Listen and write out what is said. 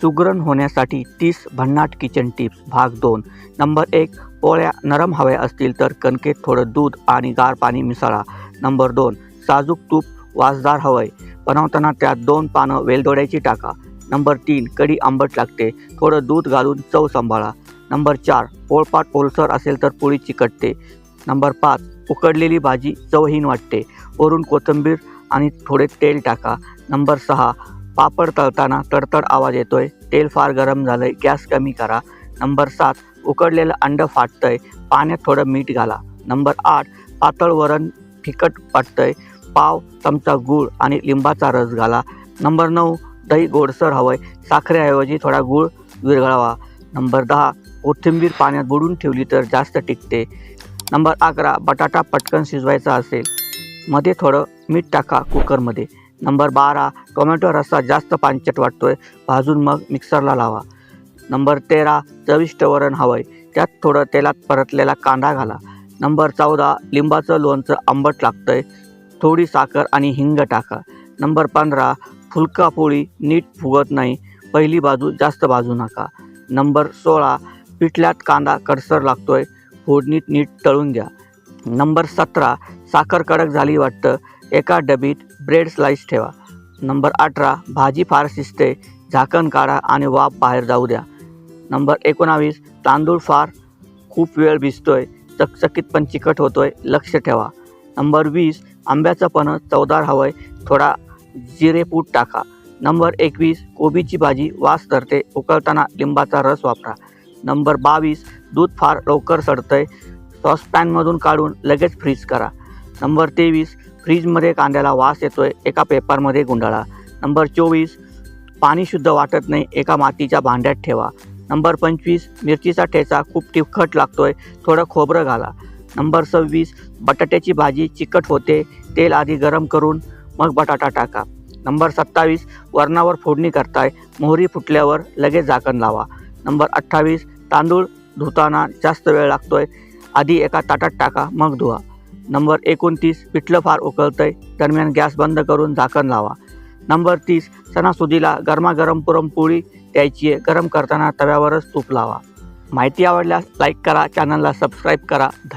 सुगरण होण्यासाठी तीस भन्नाट किचन टिप्स भाग दोन. नंबर एक पोळ्या नरम हव्या असतील तर कणकेत थोडं दूध आणि गार पाणी मिसळा. नंबर दोन साजूक तूप वासदार हवंय. बनवताना त्यात दोन पानं वेलदोड्याची टाका. नंबर तीन कडी आंबट लागते. थोडं दूध घालून चव सांभाळा. नंबर चार पोळपाट ओलसर असेल तर पोळी चिकटते. नंबर पाच उकडलेली भाजी चवहीन वाटते. वरून कोथिंबीर आणि थोडे तेल टाका. नंबर सहा पापड तळताना तडतड आवाज येतोय. तेल फार गरम झालंय. गॅस कमी करा. नंबर सात उकडलेलं अंडं फाटतंय. पाण्यात थोडं मीठ घाला. नंबर आठ पातळ वरण फिकट वाटतंय पाव चमचा गूळ आणि लिंबाचा रस घाला. नंबर नऊ दही गोडसर हवंय. साखरेऐवजी थोडा गूळ विरघळावा. नंबर दहा कोथिंबीर पाण्यात बुडून ठेवली तर जास्त टिकते. नंबर अकरा बटाटा पटकन शिजवायचा असेल मध्ये थोडं मीठ टाका कुकरमध्ये नंबर बारा टोमॅटो रस्सा जास्त पांचट वाटतोय भाजून मग मिक्सरला लावा. नंबर तेरा चविष्ट वरण हवंय त्यात थोडं तेलात परतलेला कांदा घाला. नंबर चौदा लिंबाचं लोणचं आंबट लागतंय थोडी साखर आणि हिंग टाका. नंबर पंधरा फुलका पोळी नीट फुगत नाही पहिली बाजू जास्त भाजू नका. नंबर सोळा पिठल्यात कांदा कडसर लागतोय फोडणीत नीट तळून घ्या. नंबर सतरा साखर कडक झाली वाटतं एका डबीत ब्रेड स्लाइस ठेवा. नंबर अठरा भाजी फार शिजते झाकण काढा आणि वाफ बाहेर जाऊ द्या. नंबर एकोणावीस तांदूळ फार खूप वेळ भिजतोय चकचकीत पण चिकट होतोय लक्ष ठेवा. नंबर वीस आंब्याचं पण चवदार हवंय थोडा जिरेपूट टाका. नंबर एकवीस कोबीची भाजी वास धरते उकळताना लिंबाचा रस वापरा. नंबर बावीस दूध फार लवकर सडतंय सॉसपॅनमधून काढून लगेच फ्रीज करा. नंबर तेवीस फ्रीजमध्ये कांद्याला वास येतोय एका पेपरमध्ये गुंडाळा. नंबर चोवीस पाणी शुद्ध वाटत नाही एका मातीच्या भांड्यात ठेवा. नंबर पंचवीस मिरचीचा ठेचा खूप तिखट लागतोय थोडं खोबरं घाला. नंबर सव्वीस बटाट्याची भाजी चिकट होते तेल आधी गरम करून मग बटाटा टाका. नंबर सत्तावीस वरणावर फोडणी करताय मोहरी फुटल्यावर लगेच झाकण लावा. नंबर अठ्ठावीस तांदूळ धुताना जास्त वेळ लागतोय आधी एका ताटात टाका मग धुवा. नंबर एकोणतीस पिठलं फार उकळतंय. दरम्यान गॅस बंद करून झाकण लावा. नंबर तीस सणासुदीला गरमागरम पुरणपोळी द्यायची आहे. गरम करताना तव्यावरच तूप लावा. माहिती आवडल्यास लाईक करा चॅनलला सबस्क्राईब करा. धन्यवाद.